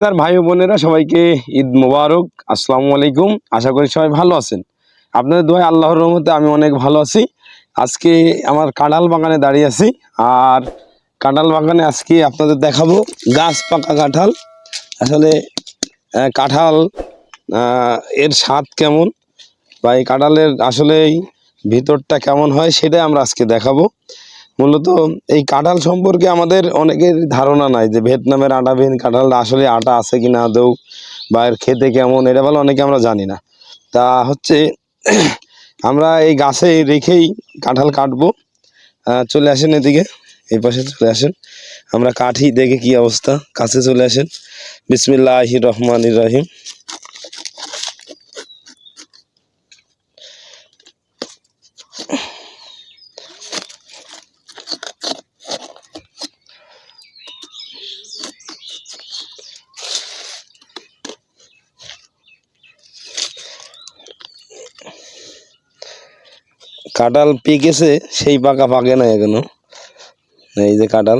তার ভাই বোনেরা, সবাইকে ঈদ মোবারক। আসসালামু আলাইকুম। আশা করি সবাই ভালো আছেন। আপনাদের দোয়ায় আল্লাহর রহমতে আমি অনেক ভালো আছি। আজকে আমার কাঁঠাল বাগানে দাঁড়িয়ে আছি। আর কাঁঠাল বাগানে আজকে আপনাদের দেখাবো গাছ পাকা কাঁঠাল। আসলে কাঁঠাল এর স্বাদ কেমন বা এই কাঁঠালের আসলেই ভিতরটা কেমন হয় সেটাই আমরা আজকে দেখাবো। মূলত এই কাঁঠাল সম্পর্কে আমাদের অনেকের ধারণা নাই যে ভিয়েতনামের আটাবিহীন কাঁঠালটা আসলে আটা আছে কি না আদৌ বা এর খেতে কেমন, এটা বলে অনেকে আমরা জানি না। তা হচ্ছে আমরা এই গাছে রেখেই কাঁঠাল কাটবো। চলে আসেন এদিকে, এই পাশে চলে আসেন। আমরা কাঠি দেখে কি অবস্থা, কাছে চলে আসেন। বিসমিল্লাহ রহমান রহিম। কাঁঠাল পেকেছে সেই পাকা পাকে না এখনও। এই যে কাঁঠাল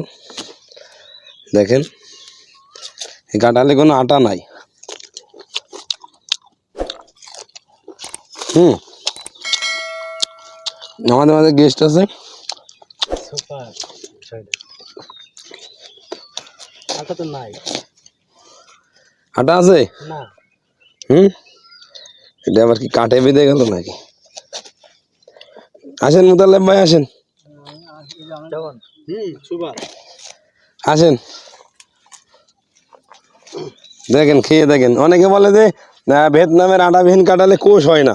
দেখেন। এই কাঁঠালে কোনো আটা নাই। হুম। আমাদের মাঝে গেস্ট আছে। আটা তো নাই। আটা আছে? না। হুম? এটা আবার কি কাঠে বেঁধে গেল নাকি? আসেন মুতাল্লেব ভাই, আসেন। আসেন। দেখেন, খেয়ে দেখেন। অনেকে বলে যে ভিয়েতনামের আটাবিহীন কাটালে কোষ হয় না।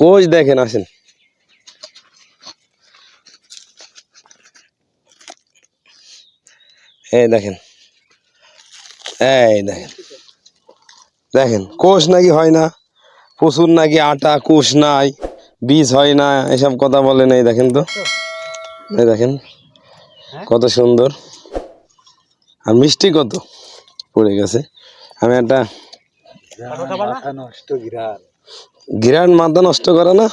কোষ দেখেন, আসেন। এই দেখেন। এই দেখেন। দেখেন, কোষ নাকি হয় না? প্রচুর নাকি আটা, কোষ নাই। বীজ হয় না এসব কথা বলে এই দেখেন তো। এই দেখেন কত সুন্দর। আর মিষ্টি কত? পড়ে গেছে। আমি একটা ঘিরান মাথা নষ্ট করে না?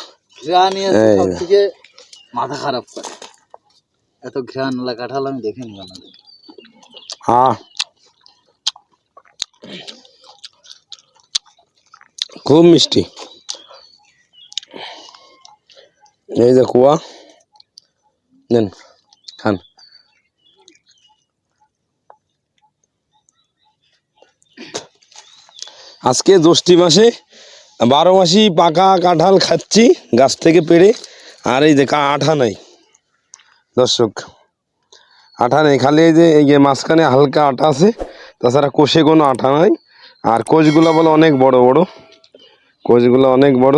মাথা খারাপ করে। এত ওলা কাঁঠাল আমি দেখিনি হ্যাঁ খুব মিষ্টি। এই যে কুয়া। নেন, খান। আজকে জ্যৈষ্ঠী মাসে বারো মাসি পাকা কাঁঠাল খাচ্ছি, গাছ থেকে পেড়ে। আর এই যে আঠা নাই। দর্শক, আঠা নেই। খালি এই যে এই যে মাঝখানে হালকা আটা আছে, তাছাড়া কোষে কোনো আঠা নাই। আর কোষগুলো বলে অনেক বড় বড়। কোষগুলো অনেক বড়।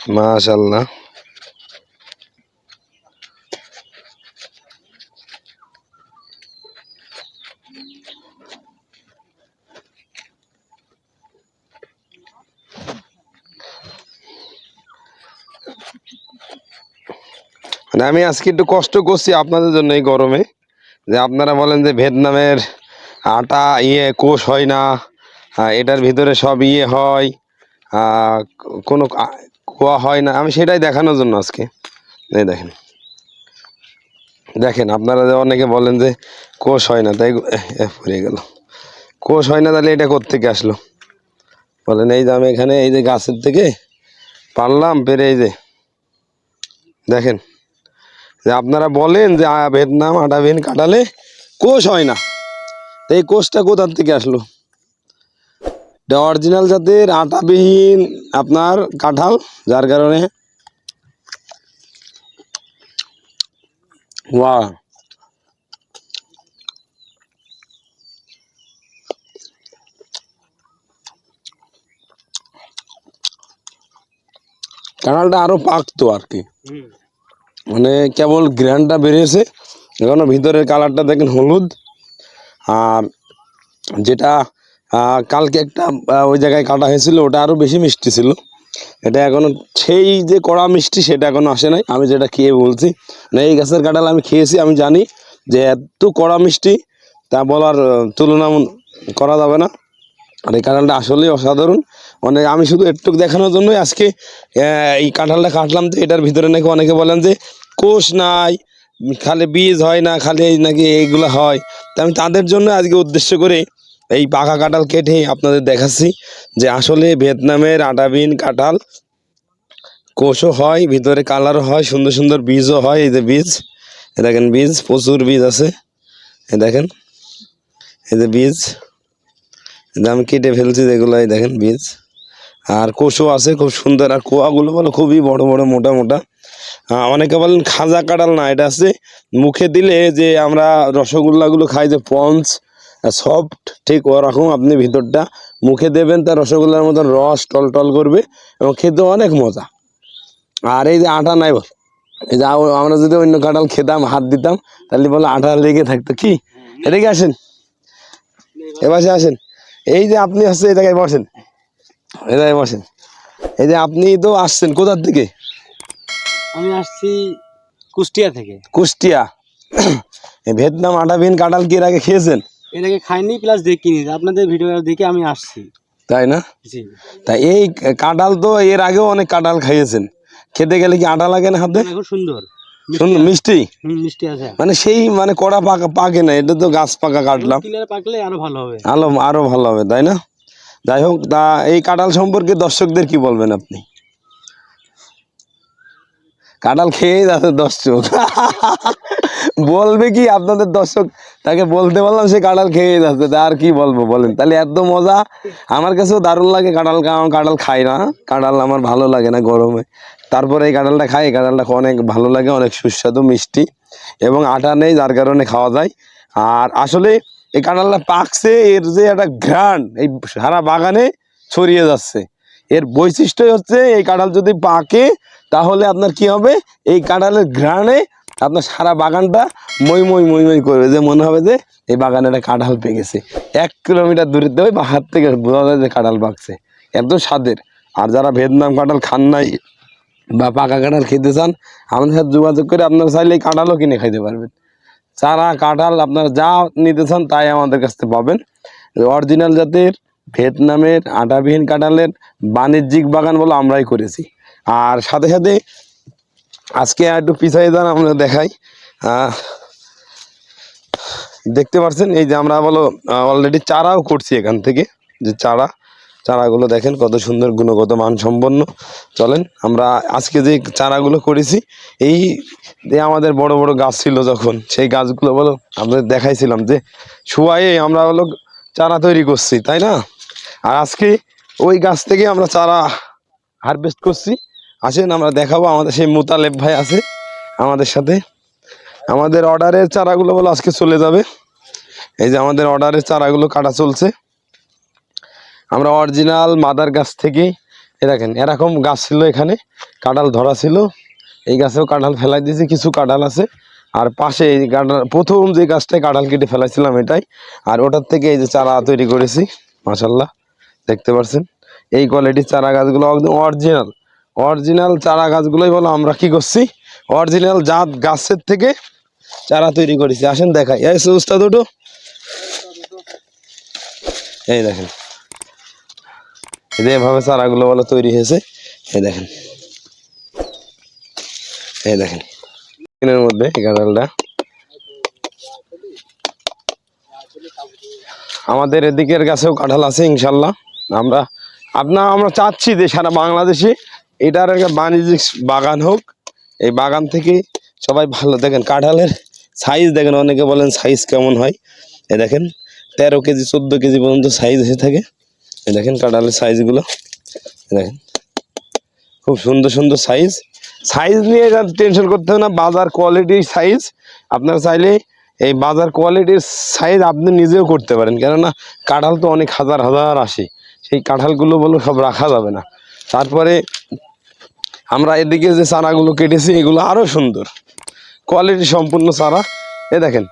মাশাল্লাহ মানে আমি আজকে একটু কষ্ট করছি আপনাদের জন্য এই গরমে, যে আপনারা বলেন যে ভিয়েতনামের আটা ইয়ে কোষ হয় না এটার ভিতরে সব ইয়ে হয় কোনো কোয়া হয় না। আমি সেটাই দেখানোর জন্য আজকে। এই দেখেন। দেখেন আপনারা যে অনেকে বলেন যে কোষ হয় না তাই পড়ে গেল। কোষ হয় না তাহলে এটা কোত্থেকে আসলো? বলেন এই যে আমি এখানে এই যে গাছের থেকে পারলাম পেরে এই যে। দেখেন যে আপনারা বলেন যে আ, ভিয়েতনাম আটাবিহীন কাটালে কোষ হয় না। তো এই কোষটা কোথার থেকে আসলো? এটা অরিজিনাল জাতের আটাবিহীন আপনার কাঁঠাল যার কারণে ওয়া কাঁঠালটা আরও পাকতো আর কি। মানে কেবল গ্র্যান্ডটা বেরিয়েছে এখনও ভিতরের কালারটা দেখেন হলুদ। আর যেটা আহ, কালকে একটা ওই জায়গায় কাটা হয়েছিল, ওটা আরও বেশি মিষ্টি ছিল। এটা এখনও, সেই যে কড়া মিষ্টি, সেটা এখনও আসে নাই। আমি যেটা খেয়ে বলছি না এই গাছের কাঁঠাল আমি খেয়েছি, আমি জানি যে এত কড়া মিষ্টি, তা বলার তুলনা করা যাবে না। আর এই কাঁঠালটা আসলেই অসাধারণ। অনেক আমি শুধু একটু দেখানোর জন্যই আজকে এই কাঁঠালটা কাটলাম তো এটার ভিতরে নাকি অনেকে বলেন যে, কোষ নাই, খালি বীজ হয় না, খালি নাকি এইগুলো হয়। তা আমি তাদের জন্য আজকে উদ্দেশ্য করে এই পাকা কাঁঠাল কেটে আপনাদের দেখাচ্ছি যে আসলে ভিয়েতনামের আটাবিন কাঁঠাল কোষও হয়, ভিতরে কালারও হয়, সুন্দর সুন্দর বীজও হয়। এই যে বীজ দেখেন বীজ, প্রচুর বীজ আছে। এ দেখেন, এই যে বীজ আমি কেটে ফেলছি যেগুলো, এই দেখেন বীজ। আর কোষও আছে, খুব সুন্দর। আর কোয়াগুলো বলো, খুবই বড় বড়, মোটা মোটা। অনেকে বলেন খাজা কাঁঠাল না, এটা আছে মুখে দিলে যে আমরা রসগোল্লাগুলো খাই যে পঞ্চ সফট ঠিক ওরকম আপনি ভিতরটা মুখে দেবেন তার রসগোল্লার মতন রস টল টল করবে এবং খেতে অনেক মজা। আর এই যে আটা নাই বল এই যে আমরা যদি অন্য কাঁঠাল খেতাম হাত দিতাম তাহলে বলে আটা লেগে থাকতো। কি? এদিকে আসেন? এবার আসেন। এই যে আপনি আসছে এই জায়গায় বসেন। এই জায়গায় বসেন। এই যে আপনি তো আসছেন কোথার থেকে আমি আসছি কুষ্টিয়া থেকে। কুষ্টিয়া। ভিয়েতনাম আটাবিন কাঁঠাল কি এর আগে খেয়েছেন? আগে খাইনি প্লাস দেখিনি। আপনাদের ভিডিও দেখে আমি আসছি। তাই না? জি। তা এই কাঁঠাল তো এর আগেও অনেক কাঁঠাল খাইয়েছেন। খেতে গেলে কি আটা লাগে না হাতে? এখন সুন্দর। মিষ্টি মিষ্টি? আছে। মানে সেই মানে কড়া পাকা পাকে না এটা তো গাছ পাকা কাটলাম পাকলে আরও ভালো হবে। আলো আরও ভালো হবে তাই না? যাই হোক তা এই কাঁঠাল সম্পর্কে দর্শকদের কি বলবেন আপনি? কাঁঠাল খেয়েই যাচ্ছে দর্শক। বলবে কি আপনাদের দর্শক? তাকে বলতে বললাম সে কাঁঠাল খেয়ে যাচ্ছে আর কি বলব বলেন। তাহলে এত মজা, আমার কাছেও দারুণ লাগে কাঁঠাল খাওয়া কাঁঠাল খাই না। কাঁঠাল আমার ভালো লাগে না গরমে। তারপরে এই কাঁঠালটা খাই, এই কাঁঠালটা অনেক ভালো লাগে, অনেক সুস্বাদু, মিষ্টি এবং আটা নেই, যার কারণে খাওয়া যায়। আর আসলে এই কাঁঠালটা পাকছে, এর যে একটা ঘ্রাণ, এই সারা বাগানে ছড়িয়ে যাচ্ছে। এর বৈশিষ্ট্যই হচ্ছে, এই কাঁঠাল যদি পাকে, তাহলে আপনার কি হবে? এই কাঁঠালের ঘ্রাণে আপনার সারা বাগানটা মই মই মই মই করবে। যে মনে হবে যে এই বাগানে একটা কাঁঠাল পেয়ে গেছে। এক কিলোমিটার দূরে দেবে বা হাত থেকে বোঝা যায় যে কাঁঠাল পাকছে এত স্বাদের। আর যারা ভিয়েতনাম কাঁঠাল খান নাই বা পাকা কাঁঠাল খেতে চান, আমাদের সাথে যোগাযোগ করে আপনারা চাইলে এই কাঁঠালও কিনে খাইতে পারবেন। চারা কাঁঠাল আপনারা যা নিতে চান তাই আমাদের কাছ থেকে পাবেন। অরিজিনাল জাতের ভিয়েতনামের আটাবিহীন কাঁঠালের বাণিজ্যিক বাগান বলে আমরাই করেছি। আর সাথে সাথে আজকে একটু পিছাই যান আমরা দেখাই। দেখতে পাচ্ছেন এই যে আমরা বলো অলরেডি চারাও করছি এখান থেকে, যে চারা, চারাগুলো দেখেন কত সুন্দর গুণগত মান সম্পন্ন চলেন, আমরা আজকে যে চারাগুলো করেছি, এই যে আমাদের বড় বড় গাছ ছিল যখন, সেই গাছগুলো বলো আমরা দেখাইছিলাম যে শুয়ায়ে আমরা হলো চারা তৈরি করছি, তাই না? আর আজকে ওই গাছ থেকে আমরা চারা হারভেস্ট করছি। আসেন, আমরা দেখাবো, আমাদের সেই মোতালেব ভাই আছে আমাদের সাথে। আমাদের অর্ডারের চারাগুলো বলো, আজকে চলে যাবে। এই যে আমাদের অর্ডারের চারাগুলো কাটা চলছে। আমরা অরিজিনাল মাদার গাছ থেকে এ দেখেন, এরকম গাছ ছিল এখানে, কাঁঠাল ধরা ছিল। এই গাছেও কাঁঠাল ফেলাই দিয়েছি, কিছু কাঁঠাল আছে। আর পাশে এই কাঁঠাল, প্রথম যে গাছটায় কাঁঠাল কেটে ফেলাইছিলাম এটাই। আর ওটার থেকে এই যে চারা তৈরি করেছি মাসাল্লাহ দেখতে পাচ্ছেন এই কোয়ালিটির চারা গাছগুলো একদম অরিজিনাল অরিজিনাল চারা গাছগুলোই বলো, আমরা কি করছি? অরিজিনাল জাত গাছের থেকে চারা তৈরি করেছি। আসেন দেখাই। এই সুস্থা দুটো এই দেখেন। এভাবে চারাগুলো বলো তৈরি হয়েছে। এই দেখেন। এই দেখেন। এর মধ্যে কাঁঠালটা আমাদের এদিকের কাছেও কাঁঠাল আছে, ইনশাল্লাহ। আমরা, আপনার, আমরা চাচ্ছি যে সারা বাংলাদেশে এটার একটা বাণিজ্যিক বাগান হোক, এই বাগান থেকে সবাই ভালো, দেখেন কাঁঠালের সাইজ দেখেন, অনেকে বলেন সাইজ কেমন হয়? এ দেখেন, তেরো কেজি, চোদ্দ কেজি পর্যন্ত সাইজ হয়ে থাকে। এই দেখেন কাঁঠালের সাইজগুলো দেখেন, খুব সুন্দর সুন্দর সাইজ সাইজ নিয়ে টেনশন করতে হবে না, বাজার কোয়ালিটির সাইজ আপনারা চাইলে এই বাজার কোয়ালিটির সাইজ আপনি নিজেও করতে পারেন। কেননা কাঁঠাল তো অনেক হাজার হাজার আসে। সেই কাঁঠালগুলো বলে সব রাখা যাবে না। তারপরে আমরা এদিকে যে চারাগুলো কেটেছি, এগুলো আরও সুন্দর। কোয়ালিটি সম্পূর্ণ চারা। এ দেখেন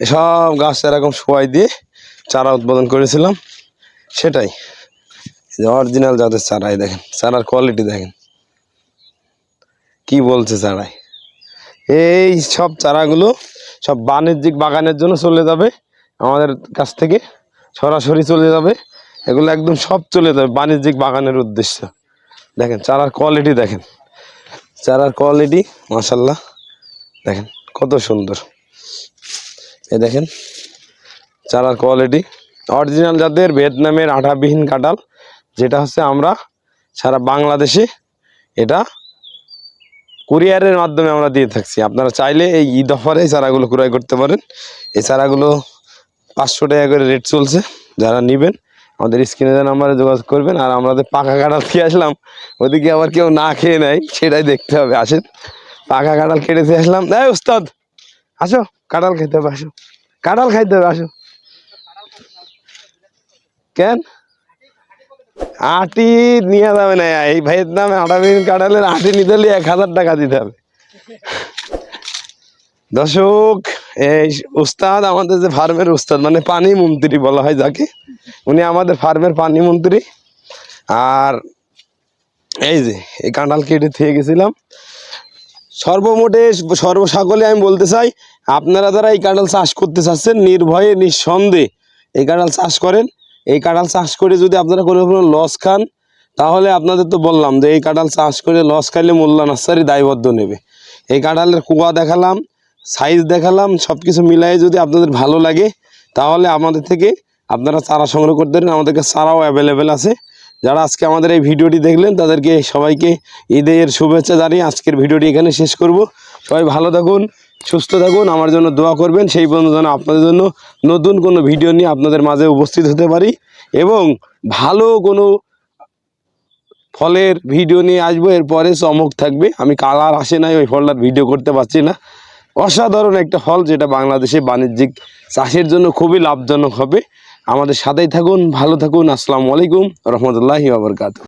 সব গাছ এরকম শোয়াই দিয়ে চারা উৎপাদন করেছিলাম। সেটাই অরিজিনাল জাতের চারাই দেখেন, চারার কোয়ালিটি দেখেন। কি বলছে চারাই এই সব চারাগুলো সব বাণিজ্যিক বাগানের জন্য চলে যাবে। আমাদের কাছ থেকে সরাসরি চলে যাবে। এগুলো একদম সব চলে যাবে, বাণিজ্যিক বাগানের উদ্দেশ্য। দেখেন, চারার কোয়ালিটি দেখেন। চারার কোয়ালিটি মাসাল্লাহ দেখেন, কত সুন্দর। এ দেখেন, চারার কোয়ালিটি অরিজিনাল জাতের ভিয়েতনামের আঠাবিহীন কাঁঠাল, যেটা হচ্ছে আমরা সারা বাংলাদেশে এটা কুরিয়ারের মাধ্যমে আমরা দিয়ে থাকছি। আপনারা চাইলে এই ঈদ অফারে চারাগুলো ক্রয় করতে পারেন। এই চারাগুলো পাঁচশো টাকা করে রেট চলছে, যারা নেবেন আমাদের স্ক্রিনে দেওয়া নাম্বারে যোগাযোগ করবেন আর আমরা আমাদের পাকা কাঁঠাল খেয়ে আসলাম, ওদিকে আবার কেউ না খেয়ে নেয়, সেটাই দেখতে হবে, আসেন। পাকা কাঁঠাল কেটে দিয়ে আসলাম। এই উস্তাদ, আসো, কাঁঠাল খেতে হবে, আসো। কাঁঠাল খাইতে হবে, আসো। কেন? আটি নিয়ে যাবে না, এই ভাইয়ের দামে আটাবিন কাঁঠালের আটি নিতে হলে এক হাজার টাকা দিতে হবে। দর্শক, এই উস্তাদ, আমাদের যে ফার্মের উস্তাদ মানে পানি মন্ত্রী বলা হয় যাকে উনি আমাদের ফার্মের পানি মন্ত্রী। আর এই যে, এই কাঁঠাল কেটে থেকে গেছিলাম। সর্বমোটে সর্বসাকলে আমি বলতে চাই, আপনারা যারা এই কাঁঠাল চাষ করতে চাচ্ছেন, নির্ভয়ে, নিঃসন্দেহে এই কাঁঠাল চাষ করেন। এই কাঁঠাল চাষ করে যদি আপনারা কোনো কোনো লস খান, তাহলে আপনাদের তো বললাম যে এই কাঁঠাল চাষ করে লস খাইলে মোল্লা নার্সারি দায়বদ্ধ নেবে। এই কাঁঠালের কুয়া দেখালাম সাইজ দেখালাম সব কিছু মিলাই যদি আপনাদের ভালো লাগে, তাহলে আমাদের থেকে আপনারা চারা সংগ্রহ করতে পারেন আমাদের কাছে চারাও অ্যাভেলেবেল আছে। যারা আজকে আমাদের এই ভিডিওটি দেখলেন, তাদেরকে সবাইকে ঈদের শুভেচ্ছা জানিয়ে আজকের ভিডিওটি এখানে শেষ করব। সবাই ভালো থাকুন, সুস্থ থাকুন, আমার জন্য দোয়া করবেন। সেই বন্ধু যেন আপনাদের জন্য নতুন কোনো ভিডিও নিয়ে আপনাদের মাঝে উপস্থিত হতে পারি। এবং ভালো কোনো ফলের ভিডিও নিয়ে আসব, এরপরে চমক থাকবে। আমি কালার আসে নাই, ওই ফলটার ভিডিও করতে পারছি না। অসাধারণ একটা ফল, যেটা বাংলাদেশে বাণিজ্যিক চাষের জন্য খুবই লাভজনক হবে। আমাদের সাথেই থাকুন ভালো থাকুন আসসালামু আলাইকুম রহমতুল্লাহি আবরকাত